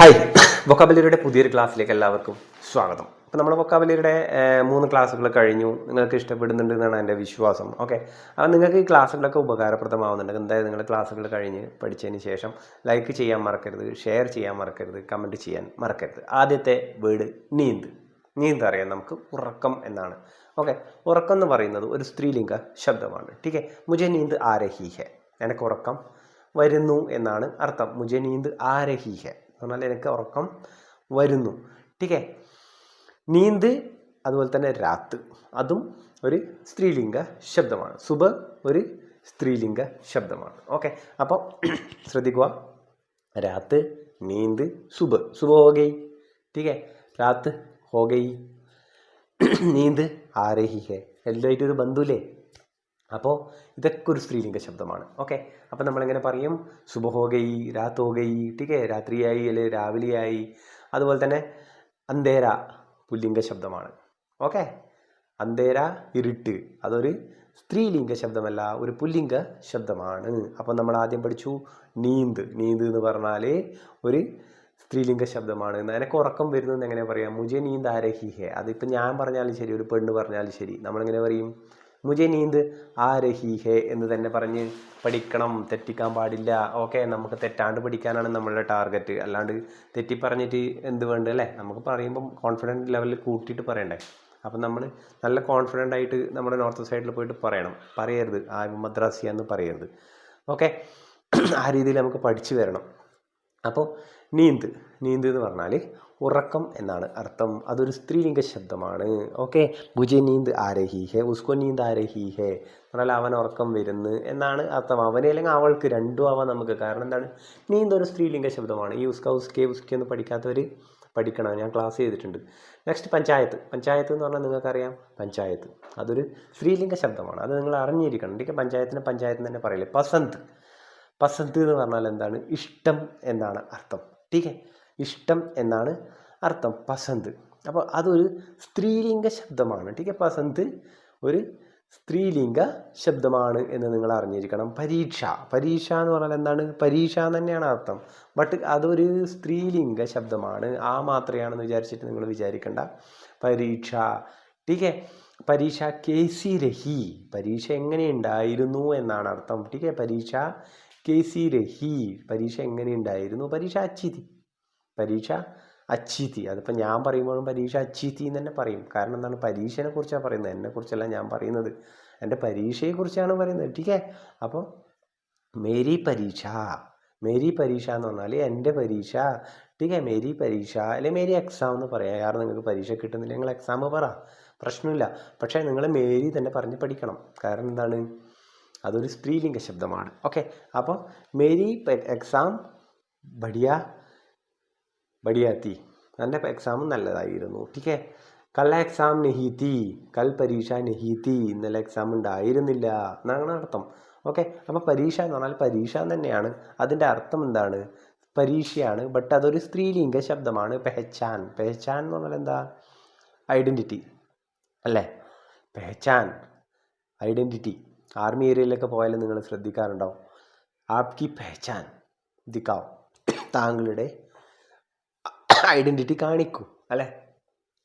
Hi വൊക്കാബുലറിയുടെ പുതിയൊരു ക്ലാസ്സിലേക്ക് എല്ലാവർക്കും സ്വാഗതം. അപ്പോൾ നമ്മൾ വൊക്കാബുലറിയുടെ മൂന്ന് ക്ലാസ്സുകൾ കഴിഞ്ഞു. നിങ്ങൾക്ക് ഇഷ്ടപ്പെടുന്നുണ്ട് എന്നാണ് എന്റെ വിശ്വാസം. ഓക്കെ അപ്പോൾ നിങ്ങൾക്ക് ഈ ക്ലാസ്സുകളൊക്കെ ഉപകാരപ്രദമാവുന്നുണ്ട്. എന്തായാലും നിങ്ങൾ ക്ലാസ്സുകൾ കഴിഞ്ഞ് പഠിച്ചതിന് ശേഷം ലൈക്ക് ചെയ്യാൻ മറക്കരുത് ഷെയർ ചെയ്യാൻ മറക്കരുത് കമന്റ് ചെയ്യാൻ മറക്കരുത്. ആദ്യത്തെ വേർഡ് നീന്ത്. നീന്ത് അറിയാം നമുക്ക് ഉറക്കം എന്നാണ്. ഓക്കെ ഉറക്കം എന്ന് പറയുന്നത് ഒരു സ്ത്രീലിംഗ ശബ്ദമാണ്. ടീക്കെ മുജെ നീന്ത് ആരഹീഹെ എനിക്ക് ഉറക്കം വരുന്നു എന്നാണ് അർത്ഥം. മുജെ നീന്ത് ആരഹീഹെ. പറഞ്ഞാൽ എനിക്ക് ഉറക്കം വരുന്നു. ടീക്കെ? നീന്ത് അതുപോലെ തന്നെ രാത്ത്. അതും ഒരു സ്ത്രീലിംഗ ശബ്ദമാണ്. സുബ ഒരു സ്ത്രീലിംഗ ശബ്ദമാണ്. ഓക്കെ. അപ്പോൾ ശ്രദ്ധിക്കുക. രാത്ത് നീന്ത് സുബ്. സുബ ഹോ ഗയി ടീക്കെ? രാത്ത് ഹോ നീന്ത് ആരഹി ഹെ എല്ലായിട്ടും ബന്ധുല്ലേ? അപ്പോൾ ഇതൊക്കെ ഒരു സ്ത്രീലിംഗ ശബ്ദമാണ്. ഓക്കെ? അപ്പോൾ നമ്മളിങ്ങനെ പറയും? സുബ രാത്തോഗൈ ടീക്കെ? രാത്രിയായി അല്ലെ? രാവിലെയായി. അതുപോലെ തന്നെ അന്തേര പുല്ലിംഗ ശബ്ദമാണ്. ഓക്കെ? അന്തേര ഇരുട്ട്. അതൊരു സ്ത്രീലിംഗ ശബ്ദമല്ല ഒരു പുല്ലിംഗ ശബ്ദമാണ്. അപ്പോൾ നമ്മൾ ആദ്യം പഠിച്ചു നീന്ത്. നീന്ത് എന്ന് പറഞ്ഞാൽ ഒരു സ്ത്രീലിംഗ ശബ്ദമാണ്. എനിക്ക് ഉറക്കം വരുന്നത് എങ്ങനെ പറയാം? മുജെ നീന്ത് ആരഹി അതിപ്പോൾ ഞാൻ പറഞ്ഞാലും ശരി ഒരു പെണ്ണ് പറഞ്ഞാലും ശരി. നമ്മളിങ്ങനെ പറയും? മുജെ നീന്ത് ആ രഹീഹെ എന്ന് തന്നെ പറഞ്ഞ് പഠിക്കണം. തെറ്റിക്കാൻ പാടില്ല. ഓക്കെ നമുക്ക് തെറ്റാണ്ട് പഠിക്കാനാണ് നമ്മളുടെ ടാർഗറ്റ്. അല്ലാണ്ട് തെറ്റി പറഞ്ഞിട്ട് എന്ത് വേണ്ട അല്ലേ? നമുക്ക് പറയുമ്പം കോൺഫിഡന്റ് ലെവലിൽ കൂട്ടിയിട്ട് പറയണ്ടേ? അപ്പം നമ്മൾ നല്ല കോൺഫിഡന്റ് ആയിട്ട് നമ്മുടെ നോർത്ത് സൈഡിൽ പോയിട്ട് പറയണം. പറയരുത്. ആ മദ്രാസിയ എന്ന് പറയരുത്. ഓക്കെ ആ രീതിയിൽ നമുക്ക് പഠിച്ചു വരണം. അപ്പോൾ നീന്ത്. നീന്ത് എന്ന് പറഞ്ഞാൽ ഉറക്കം എന്നാണ് അർത്ഥം. അതൊരു സ്ത്രീലിംഗ ശബ്ദമാണ്. ഓക്കെ? മുജെ നീന്ത് ആരഹി ഹേ ഉസ്കോ നീന്ത് ആരഹി ഹേ എന്നാൽ അവൻ ഉറക്കം വരുന്നു എന്നാണ് അർത്ഥം. അവനെ അല്ലെങ്കിൽ അവൾക്ക് രണ്ടും ആവാം നമുക്ക്. കാരണം എന്താണ്? നീന്ത് ഒരു സ്ത്രീലിംഗ ശബ്ദമാണ്. ഈ ഉസ്ക ഉസ്കെ ഉസ്കെ എന്ന് പഠിക്കാത്തവർ പഠിക്കണം. ഞാൻ ക്ലാസ് ചെയ്തിട്ടുണ്ട്. നെക്സ്റ്റ് പഞ്ചായത്ത്. പഞ്ചായത്ത് എന്ന് പറഞ്ഞാൽ നിങ്ങൾക്കറിയാം. പഞ്ചായത്ത്. അതൊരു സ്ത്രീലിംഗ ശബ്ദമാണ്. അത് നിങ്ങൾ അറിഞ്ഞിരിക്കണം. എനിക്ക് പഞ്ചായത്തിനെ പഞ്ചായത്ത് തന്നെ പറയില്ലേ? പസന്ത്. പസന്ത് എന്ന് പറഞ്ഞാൽ എന്താണ്? ഇഷ്ടം എന്നാണ് അർത്ഥം. ടീക്കെ ഇഷ്ടം എന്നാണ് അർത്ഥം. പസന്ത്. അപ്പോൾ അതൊരു സ്ത്രീലിംഗ ശബ്ദമാണ്. ടീക്കെ പസന്ത് ഒരു സ്ത്രീലിംഗ ശബ്ദമാണ് എന്ന് നിങ്ങൾ അറിഞ്ഞിരിക്കണം. പരീക്ഷ. പരീക്ഷ എന്ന് പറഞ്ഞാൽ എന്താണ്? പരീക്ഷ എന്ന് തന്നെയാണ് അർത്ഥം. ബട്ട് അതൊരു സ്ത്രീലിംഗ ശബ്ദമാണ്. ആ മാത്രയാണെന്ന് വിചാരിച്ചിട്ട് നിങ്ങൾ വിചാരിക്കേണ്ട. പരീക്ഷ. ടീക്കെ പരീക്ഷ കേസി രഹി. പരീക്ഷ എങ്ങനെയുണ്ടായിരുന്നു എന്നാണ് അർത്ഥം. ടീക്കെ പരീക്ഷ കേസി രഹി. പരീക്ഷ എങ്ങനെയുണ്ടായിരുന്നു പരീക്ഷ അച്ചിതി പരീക്ഷ അച്ചീത്തി അതിപ്പോൾ ഞാൻ പറയുമ്പോഴും പരീക്ഷ അച്ചീത്തി എന്ന് തന്നെ പറയും. കാരണം എന്താണ്? പരീക്ഷനെ കുറിച്ചാണ് പറയുന്നത്. എന്നെക്കുറിച്ചല്ല ഞാൻ പറയുന്നത്. എന്റെ പരീക്ഷയെക്കുറിച്ചാണ് പറയുന്നത്. ടീക്കെ അപ്പോൾ മേരി പരീക്ഷ. മേരി പരീക്ഷ എന്ന് പറഞ്ഞാൽ എന്റെ പരീക്ഷ. ടീക്കെ മേരി പരീക്ഷ അല്ലെങ്കിൽ മേരി എക്സാം എന്ന് പറയാം. കാരണം നിങ്ങൾക്ക് പരീക്ഷ കിട്ടുന്നില്ല. നിങ്ങൾ എക്സാം പറ. പ്രശ്നമില്ല. പക്ഷേ നിങ്ങൾ മേരി തന്നെ പറഞ്ഞ് പഠിക്കണം. കാരണം എന്താണ്? അതൊരു സ്ത്രീലിംഗ ശബ്ദമാണ്. ഓക്കെ? അപ്പോൾ മേരി എക്സാം ബടിയ ബടിയാത്തി എന്റെ എക്സാം നല്ലതായിരുന്നു. ടീക്കെ കള്ള എക്സാം നെഹീത്തി കൽ പരീക്ഷ നെഹീത്തി ഇന്നലെ എക്സാം ഉണ്ടായിരുന്നില്ല എന്നാണ് അർത്ഥം. ഓക്കെ അപ്പോൾ പരീക്ഷ എന്ന് പറഞ്ഞാൽ പരീക്ഷ തന്നെയാണ്. അതിന്റെ അർത്ഥം എന്താണ്? പരീക്ഷയാണ്. ബട്ട് അതൊരു സ്ത്രീലിംഗ ശബ്ദമാണ്. പെഹച്ചാൻ. പെഹച്ചാൻ എന്ന് പറഞ്ഞാൽ എന്താ? ഐഡന്റിറ്റി അല്ലേ? പെഹച്ചാൻ. ഐഡന്റിറ്റി ആർമി ഏരിയയിലൊക്കെ പോയാലും നിങ്ങൾ ശ്രദ്ധിക്കാറുണ്ടാവും. ആപ്കി പെഹച്ചാൻ. ദിക്കാവും. താങ്കളുടെ ഐഡന്റിറ്റി കാണിക്കൂ അല്ലേ?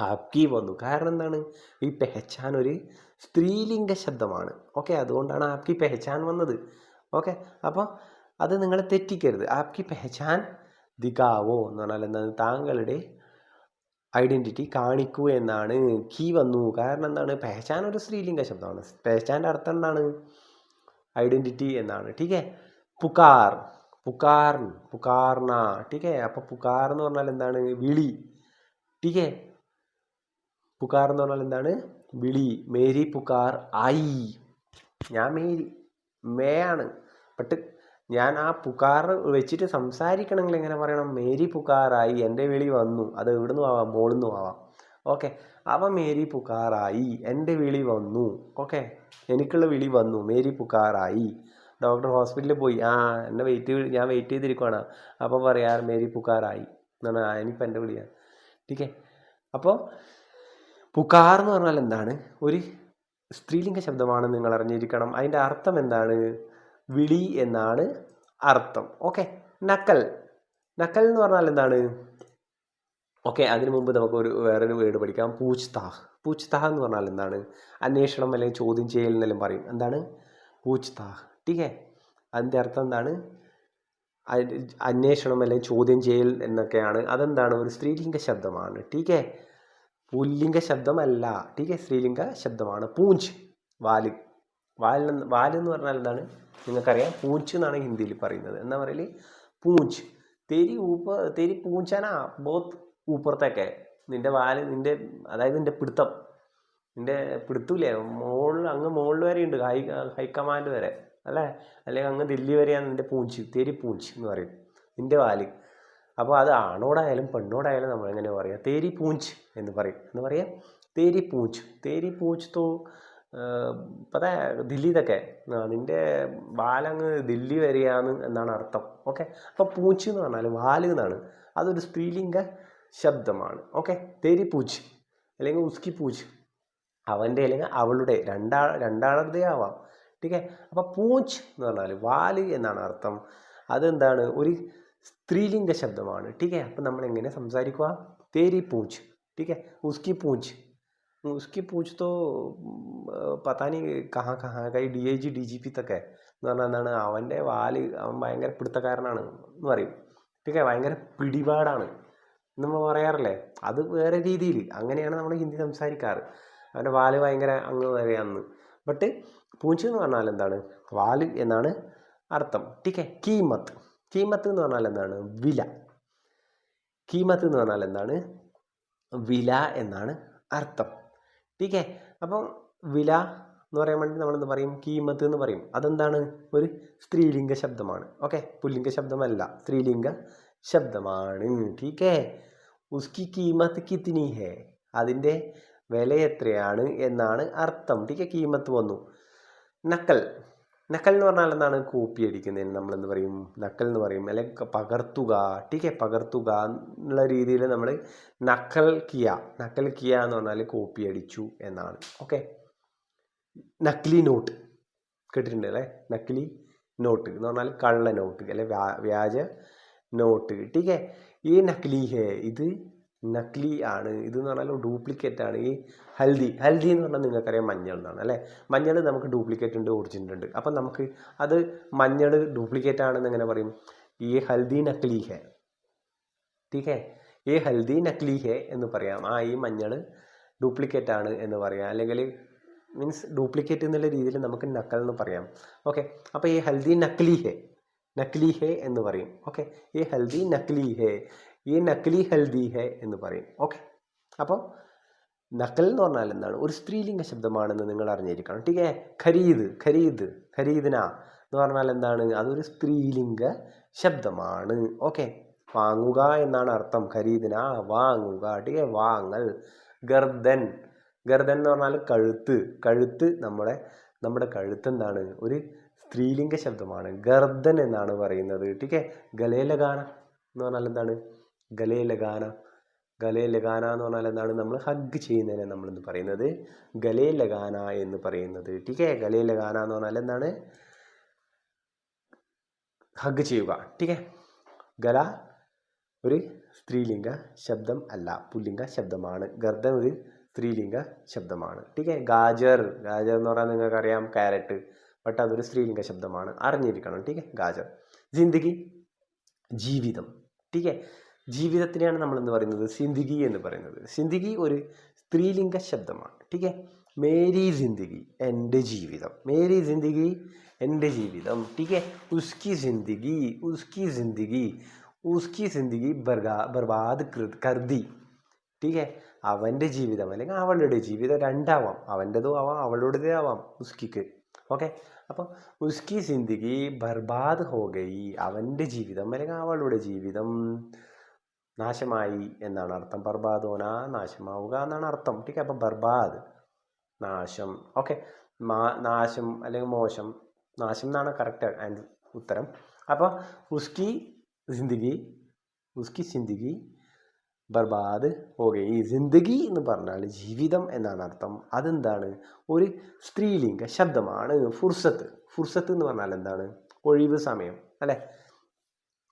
ആപ്കി വന്നു. കാരണം എന്താണ്? ഈ പെഹച്ചാൻ ഒരു സ്ത്രീലിംഗ ശബ്ദമാണ്. ഓക്കെ അതുകൊണ്ടാണ് ആപ്കി പെഹച്ചാൻ വന്നത്. ഓക്കെ അപ്പോൾ അത് നിങ്ങൾ തെറ്റിക്കരുത്. ആപ്കി പെഹച്ചാൻ ദിഗാവോ എന്ന് പറഞ്ഞാൽ എന്താണ് താങ്കളുടെ ഐഡന്റിറ്റി കാണിക്കൂ എന്നാണ് കീ വന്നു. കാരണം എന്താണ്? പെഹച്ചാൻ ഒരു സ്ത്രീലിംഗ ശബ്ദമാണ്. പെഹച്ചാന്റെ അർത്ഥം എന്താണ്? ഐഡന്റിറ്റി എന്നാണ്. ടീക്കെ പുക്കാർ പുക്കാർ പുക്കാർണ ടീക്കെ? അപ്പോൾ പുക്കാർ എന്ന് പറഞ്ഞാൽ എന്താണ്? വിളി. ടീക്കെ? പുക്കാർ എന്ന് പറഞ്ഞാൽ എന്താണ്? വിളി. മേരി പുക്കാർ ആയി. ഞാൻ മേരി മേ ആണ്. ബട്ട് ഞാൻ ആ പുക്കാർ വെച്ചിട്ട് സംസാരിക്കണമെങ്കിൽ എങ്ങനെ പറയണം? മേരി പുക്കാറായി എന്റെ വിളി വന്നു. അത് എവിടുന്ന് ആവാം? മോളിൽ നിന്നും ആവാം. ഓക്കെ. അവ മേരി പുക്കാറായി എന്റെ വിളി വന്നു. ഓക്കെ. എനിക്കുള്ള വിളി വന്നു. മേരി പുക്കാറായി ഡോക്ടർ ഹോസ്പിറ്റലിൽ പോയി. ആ എന്നെ വെയിറ്റ് ഞാൻ വെയിറ്റ് ചെയ്തിരിക്കുവാണ്. അപ്പോൾ പറയാ മേരി പുക്കാറായി. എന്നാണ് ഇനിയിപ്പോൾ എന്റെ വിളിയാണ് ടീക്കേ. അപ്പോൾ പുക്കാർ എന്ന് പറഞ്ഞാൽ എന്താണ്? ഒരു സ്ത്രീലിംഗ ശബ്ദമാണ് നിങ്ങൾ അറിഞ്ഞിരിക്കണം. അതിന്റെ അർത്ഥം എന്താണ്? വിളി എന്നാണ് അർത്ഥം. ഓക്കെ. നക്കൽ. നക്കൽ എന്ന് പറഞ്ഞാൽ എന്താണ്? ഓക്കെ അതിനു മുമ്പ് നമുക്ക് ഒരു വേറൊരു വേർഡ് പഠിക്കാം. പൂച്ച്താഹ് പൂച്ച്താഹ് എന്ന് പറഞ്ഞാൽ എന്താണ്? അന്വേഷണം അല്ലെങ്കിൽ ചോദ്യം ചെയ്യൽ എന്നെല്ലാം പറയും. എന്താണ്? പൂച്ച്താഹ് ടീക്കേ അതിന്റെ അർത്ഥം എന്താണ്? അന്വേഷണം അല്ലെങ്കിൽ ചോദ്യം ചെയ്യൽ എന്നൊക്കെയാണ്. അതെന്താണ്? ഒരു സ്ത്രീലിംഗ ശബ്ദമാണ്. ടീക്കേ പുല്ലിംഗ ശബ്ദമല്ല. ടീക്കേ സ്ത്രീലിംഗ ശബ്ദമാണ്. പൂഞ്ച്. വാൽ. വാൽ വാൽ എന്ന് പറഞ്ഞാൽ എന്താണ്? നിങ്ങൾക്കറിയാം. പൂഞ്ച് എന്നാണ് ഹിന്ദിയിൽ പറയുന്നത്. എന്താ പറയൽ? പൂഞ്ച്. തെരി ഊപ്പ തെരി പൂഞ്ചന. ബോത്ത് ഊപ്പുറത്തൊക്കെ. നിന്റെ വാൽ നിന്റെ അതായത് നിന്റെ പിടുത്തം. നിന്റെ പിടുത്തൂലേ മുകളിൽ അങ്ങ് മുകളിൽ വരെ ഉണ്ട് ഹൈ ഹൈക്കമാൻഡ് വരെ. അല്ലേ? അല്ലെങ്കിൽ അങ്ങ് ദില്ലി വരെയാണ് നിന്റെ പൂഞ്ച് തെരി പൂഞ്ച് എന്ന് പറയും. നിന്റെ വാൽ. അപ്പോൾ അത് ആണോടായാലും പെണ്ണോടായാലും നമ്മൾ എങ്ങനെ പറയുക തേരി പൂഞ്ച് എന്ന് പറയും. എന്ന് പറയാം? തേരി പൂഞ്ച്. തേരി പൂഞ്ച് തോ പതാ ദില്ലി ഇതൊക്കെ. നിന്റെ വാലങ്ങ് ദില്ലി വരെയാണ് എന്നാണ് അർത്ഥം. ഓക്കെ? അപ്പോൾ പൂച്ച് എന്ന് പറഞ്ഞാൽ വാൽ എന്നാണ്. അതൊരു സ്ത്രീലിംഗ ശബ്ദമാണ്. ഓക്കെ? തേരി പൂച്ച് അല്ലെങ്കിൽ ഉസ്കി പൂച്ച് അവന്റെ അല്ലെങ്കിൽ അവളുടെ രണ്ടാ രണ്ടാളതേ ആവാം ടീക്കെ അപ്പോൾ പൂഞ്ച് എന്ന് പറഞ്ഞാൽ വാല് എന്നാണ് അർത്ഥം അതെന്താണ് ഒരു സ്ത്രീലിംഗ ശബ്ദമാണ് ടീക്കെ അപ്പം നമ്മൾ എങ്ങനെ സംസാരിക്കുക തേരി പൂഞ്ച് ടീക്കെ ഉസ്കി പൂഞ്ച് उसकी पूछ तो പത്താ നീ കഹാ കഹാ കൈ D I G D G P തക്കെ എന്ന് പറഞ്ഞാൽ എന്താണ് അവൻ്റെ വാല് അവൻ ഭയങ്കര പിടുത്തക്കാരനാണ് എന്ന് പറയും ടീക്കെ ഭയങ്കര പിടിപാടാണ് നമ്മൾ പറയാറില്ലേ അത് വേറെ രീതിയിൽ അങ്ങനെയാണ് നമ്മൾ ഹിന്ദി സംസാരിക്കാറ് അവൻ്റെ വാല് ഭയങ്കര അങ്ങ് വരെയാന്ന് ബട്ട് പൂഞ്ച് എന്ന് പറഞ്ഞാൽ എന്താണ്? വാൽ എന്നാണ് അർത്ഥം. ടീക്കെ കീമത്ത്. കീമത്ത് എന്ന് പറഞ്ഞാൽ എന്താണ്? വില. കീമത്ത് എന്ന് പറഞ്ഞാൽ എന്താണ്? വില എന്നാണ് അർത്ഥം. ടീക്കെ അപ്പം വില എന്ന് പറയാൻ വേണ്ടി നമ്മൾ എന്ത് പറയും? കീമത്ത് എന്ന് പറയും. അതെന്താണ്? ഒരു സ്ത്രീലിംഗ ശബ്ദമാണ്. ഓക്കെ പുല്ലിംഗ ശബ്ദമല്ല സ്ത്രീലിംഗ ശബ്ദമാണ്. ടീക്കെ ഉസ്കി കീമത്ത് കിത്തിനി ഹേ? അതിന്റെ വില എത്രയാണ് എന്നാണ് അർത്ഥം. ടീക്കെ കീമത്ത് വന്നു. നക്കൽ. നക്കൽ എന്ന് പറഞ്ഞാൽ എന്താണ്? കോപ്പി അടിക്കുന്നതിന് നമ്മൾ എന്ത് പറയും? നക്കൽ എന്ന് പറയും. അല്ലെങ്കിൽ പകർത്തുക. ടീക്കെ പകർത്തുക എന്നുള്ള രീതിയിൽ നമ്മൾ നക്കൽ കിയ. നക്കൽ കിയ എന്ന് പറഞ്ഞാൽ കോപ്പി അടിച്ചു എന്നാണ്. ഓക്കെ? നക്കിലി നോട്ട്. കേട്ടിട്ടുണ്ട് അല്ലേ? നക്കിലി നോട്ട് എന്ന് പറഞ്ഞാൽ കള്ള നോട്ട് അല്ലെ? വ്യാ- വ്യാജ നോട്ട്. ടീക്കെ ഈ നക്കിലി ഹേ ഇത് നക്ലി ആണ്. എന്ന് പറഞ്ഞാൽ ഡ്യൂപ്ലിക്കേറ്റ് ആണ്. ഈ ഹൽദി. ഹൽദി എന്ന് പറഞ്ഞാൽ നിങ്ങൾക്കറിയാം മഞ്ഞൾ എന്നാണ് അല്ലേ? മഞ്ഞൾ നമുക്ക് ഡ്യൂപ്ലിക്കേറ്റ് ഉണ്ട് ഒറിജിനൽ ഉണ്ട്. അപ്പം നമുക്ക് അത് മഞ്ഞൾ ഡ്യൂപ്ലിക്കേറ്റ് ആണെന്ന് എങ്ങനെ പറയും? ഈ ഹൽദി നക്ലി ഹേ. है ഈ ഹൽദി നക്ലി ഹേ എന്ന് പറയാം. ആ ഈ മഞ്ഞൾ ഡ്യൂപ്ലിക്കേറ്റ് ആണ് എന്ന് പറയാം. അല്ലെങ്കിൽ മീൻസ് ഡ്യൂപ്ലിക്കേറ്റ് എന്നുള്ള രീതിയിൽ നമുക്ക് നക്കൽ എന്ന് പറയാം. ഓക്കെ. അപ്പോൾ ഈ ഹൽദി നക്ലി ഹേ. നക്ലി ഹേ എന്ന് പറയും. ഓക്കെ. ഈ ഹൽദി നക്ലി ഹേ. ഈ നക്ലി ഹൽദി ഹെ എന്ന് പറയും. ഓക്കെ. അപ്പോൾ നക്കൽ എന്ന് പറഞ്ഞാൽ എന്താണ്? ഒരു സ്ത്രീലിംഗ ശബ്ദമാണെന്ന് നിങ്ങൾ അറിഞ്ഞിരിക്കണം. ടീക്കേ ഖരീദ് ഖരീദ് ഖരീദിന എന്ന് പറഞ്ഞാൽ എന്താണ്? അതൊരു സ്ത്രീലിംഗ ശബ്ദമാണ്. ഓക്കെ. വാങ്ങുക എന്നാണ് അർത്ഥം. ഖരീദിന വാങ്ങുക. ടീക്കേ വാങ്ങൽ. ഗർദൻ. ഗർദൻ എന്ന് പറഞ്ഞാൽ കഴുത്ത്. കഴുത്ത് നമ്മുടെ നമ്മുടെ കഴുത്ത് എന്താണ്? ഒരു സ്ത്രീലിംഗ ശബ്ദമാണ്. ഗർദൻ എന്നാണ് പറയുന്നത്. ടീക്കേ ഗലേലഗാന എന്ന് പറഞ്ഞാൽ എന്താണ്? ഗലേ ലഗാന. ഗലേ ലഗാന എന്ന് പറഞ്ഞാൽ എന്താണ്? നമ്മൾ ഹഗ് ചെയ്യുന്നതിനെ നമ്മൾ എന്ന് പറയുന്നത്. ഗലേ ലഗാന എന്ന് പറയുന്നത്. ടീക്കേ ഗലേ ലഗാന എന്ന് പറഞ്ഞാൽ എന്താണ്? ഹഗ് ചെയ്യുക. ടീക്കേ ഗല ഒരു സ്ത്രീലിംഗ ശബ്ദം അല്ല. പുല്ലിംഗ ശബ്ദമാണ്. ഗർദം ഒരു സ്ത്രീലിംഗ ശബ്ദമാണ്. ടീക്കേ ഗാജർ. ഗാജർ എന്ന് പറഞ്ഞാൽ നിങ്ങൾക്കറിയാം ക്യാരറ്റ് ബട്ട് അതൊരു സ്ത്രീലിംഗ ശബ്ദമാണ്. അറിഞ്ഞിരിക്കണം. ടീക്കേ ഗാജർ. ജിന്ദഗി. ജീവിതം. ടീക്കെ ജീവിതത്തിനെയാണ് നമ്മൾ എന്ന് പറയുന്നത് സിന്ദഗി എന്ന് പറയുന്നത്. സിന്ദഗി ഒരു സ്ത്രീലിംഗ ശബ്ദമാണ്. ടീക്കെ മേരി ജിന്ദഗി എന്റെ ജീവിതം. മേരി ജിന്ദഗി എന്റെ ജീവിതം. ടീക്കെ ഉസ്കി ജിന്ദഗി ഉസ്കി ജിന്ദഗി ഉസ്കി ജിന്ദഗി ബർഗാ ബർബാദ് കർദി. ടീക്കെ അവന്റെ ജീവിതം അല്ലെങ്കിൽ അവളുടെ ജീവിതം രണ്ടാവാം. അവന്റെതും ആവാം അവളുടേതേ ആവാം ഉസ്കിക്ക്. ഓക്കെ? അപ്പോൾ ഉസ്കി സിന്ദഗി ബർബാദ് ഹോ ഗയി അവന്റെ ജീവിതം അല്ലെങ്കിൽ അവളുടെ ജീവിതം നാശമായി എന്നാണ് അർത്ഥം. ബർബാദോന നാശമാവുക എന്നാണ് അർത്ഥം. ടീക്കെ അപ്പം ബർബാദ്. നാശം. ഓക്കെ. നാശം അല്ലെങ്കിൽ മോശം. നാശം എന്നാണ് കറക്റ്റ് ആൻഡ് ഉത്തരം. അപ്പോൾ ഉസ്കി സിന്ദഗി ഉസ്കി സിന്ദഗി ബർബാദ്. ഓകെ ഈ ജിന്ദഗി എന്ന് പറഞ്ഞാൽ ജീവിതം എന്നാണ് അർത്ഥം. അതെന്താണ്? ഒരു സ്ത്രീലിംഗ ശബ്ദമാണ്. ഫുർസത്ത്. ഫുർസത്ത് എന്ന് പറഞ്ഞാൽ എന്താണ്? ഒഴിവ് സമയം. അല്ലേ?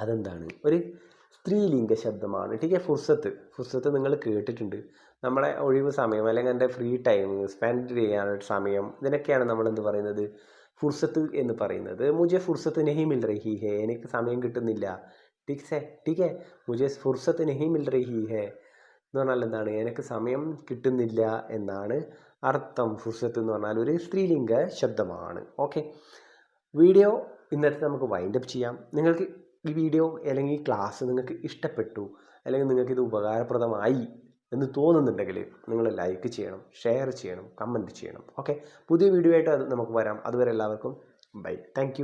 അതെന്താണ്? ഒരു സ്ത്രീലിംഗ ശബ്ദമാണ് ടീക്കെ ഫുർസത്ത് ഫുർസത്ത് നിങ്ങൾ കേട്ടിട്ടുണ്ട് നമ്മളെ ഒഴിവ് സമയം അല്ലെങ്കിൽ എൻ്റെ ഫ്രീ ടൈം സ്പെൻഡ് ചെയ്യാനുള്ള സമയം ഇതിനൊക്കെയാണ് നമ്മൾ എന്ത് പറയുന്നത് ഫുർസത്ത് എന്ന് പറയുന്നത് മുജെ ഫുർസത്ത് നെഹി മിൽ റഹി ഹേ എനിക്ക് സമയം കിട്ടുന്നില്ല ठीक से ठीक है मुझे ഫുർസത്ത് നെഹി മിൽ റഹി ഹേ എന്ന് പറഞ്ഞാൽ എന്താണ് എനിക്ക് സമയം കിട്ടുന്നില്ല എന്നാണ് അർത്ഥം ഫുർസത്ത് എന്ന് പറഞ്ഞാൽ ഒരു സ്ത്രീലിംഗ ശബ്ദമാണ് ഓക്കെ വീഡിയോ ഇന്നത്തെ നമുക്ക് വൈൻഡ് അപ്പ് ചെയ്യാം നിങ്ങൾക്ക് ഈ വീഡിയോ അല്ലെങ്കിൽ ക്ലാസ് നിങ്ങൾക്ക് ഇഷ്ടപ്പെട്ടു അല്ലെങ്കിൽ നിങ്ങൾക്ക് ഇത് ഉപകാരപ്രദമായി എന്ന് തോന്നുന്നുണ്ടെങ്കിൽ നിങ്ങൾ ലൈക്ക് ചെയ്യണം ഷെയർ ചെയ്യണം കമന്റ് ചെയ്യണം. ഓക്കെ പുതിയ വീഡിയോ ആയിട്ട് അത് നമുക്ക് വരാം. അതുവരെ എല്ലാവർക്കും ബൈ താങ്ക്